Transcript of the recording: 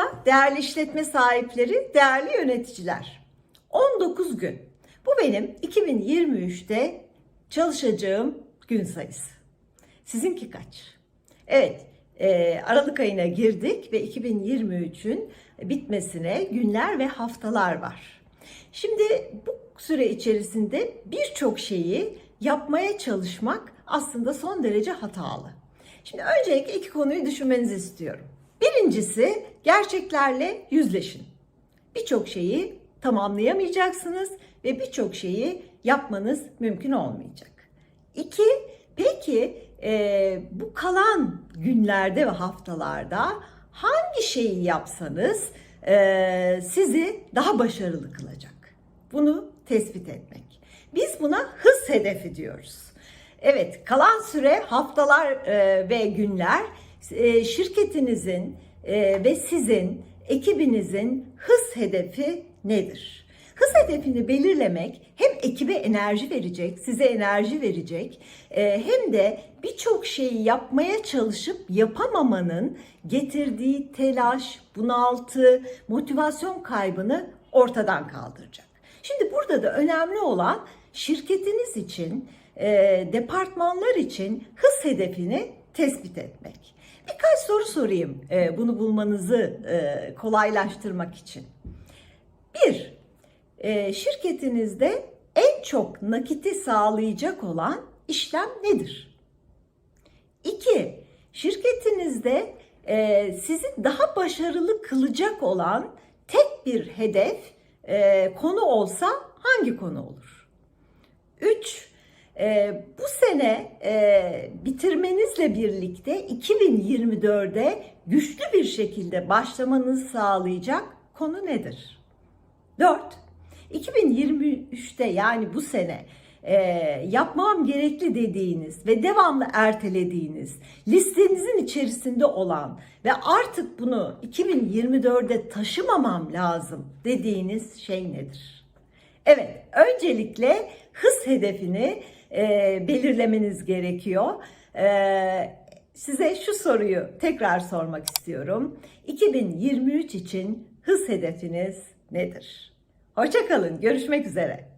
Merhaba değerli işletme sahipleri, değerli yöneticiler. 19 gün. Bu benim 2023'te çalışacağım gün sayısı. Sizinki kaç? Evet, e, Aralık ayına girdik ve 2023'ün bitmesine günler ve haftalar var. Şimdi bu süre içerisinde birçok şeyi yapmaya çalışmak aslında son derece hatalı. Şimdi öncelikle iki konuyu düşünmenizi istiyorum. Birincisi gerçeklerle yüzleşin. Birçok şeyi tamamlayamayacaksınız ve birçok şeyi yapmanız mümkün olmayacak. İki, peki e, bu kalan günlerde ve haftalarda hangi şeyi yapsanız e, sizi daha başarılı kılacak? Bunu tespit etmek. Biz buna hız hedefi diyoruz. Evet, kalan süre haftalar e, ve günler e, şirketinizin e, ve sizin ekibinizin hız hedefi nedir? Hız hedefini belirlemek hem ekibe enerji verecek, size enerji verecek, e, hem de birçok şeyi yapmaya çalışıp yapamamanın getirdiği telaş, bunaltı, motivasyon kaybını ortadan kaldıracak. Şimdi burada da önemli olan şirketiniz için, e, departmanlar için hız hedefini tespit etmek. Birkaç soru sorayım e, bunu bulmanızı e, kolaylaştırmak için. Bir, e, şirketinizde en çok nakiti sağlayacak olan işlem nedir? İki, şirketinizde e, sizi daha başarılı kılacak olan tek bir hedef e, konu olsa hangi konu olur? E, bu sene e, bitirmenizle birlikte 2024'de güçlü bir şekilde başlamanızı sağlayacak konu nedir? 4. 2023'te yani bu sene e, yapmam gerekli dediğiniz ve devamlı ertelediğiniz listenizin içerisinde olan ve artık bunu 2024'de taşımamam lazım dediğiniz şey nedir? Evet, öncelikle hız hedefini e, belirlemeniz gerekiyor. E, size şu soruyu tekrar sormak istiyorum. 2023 için hız hedefiniz nedir? Hoşçakalın, görüşmek üzere.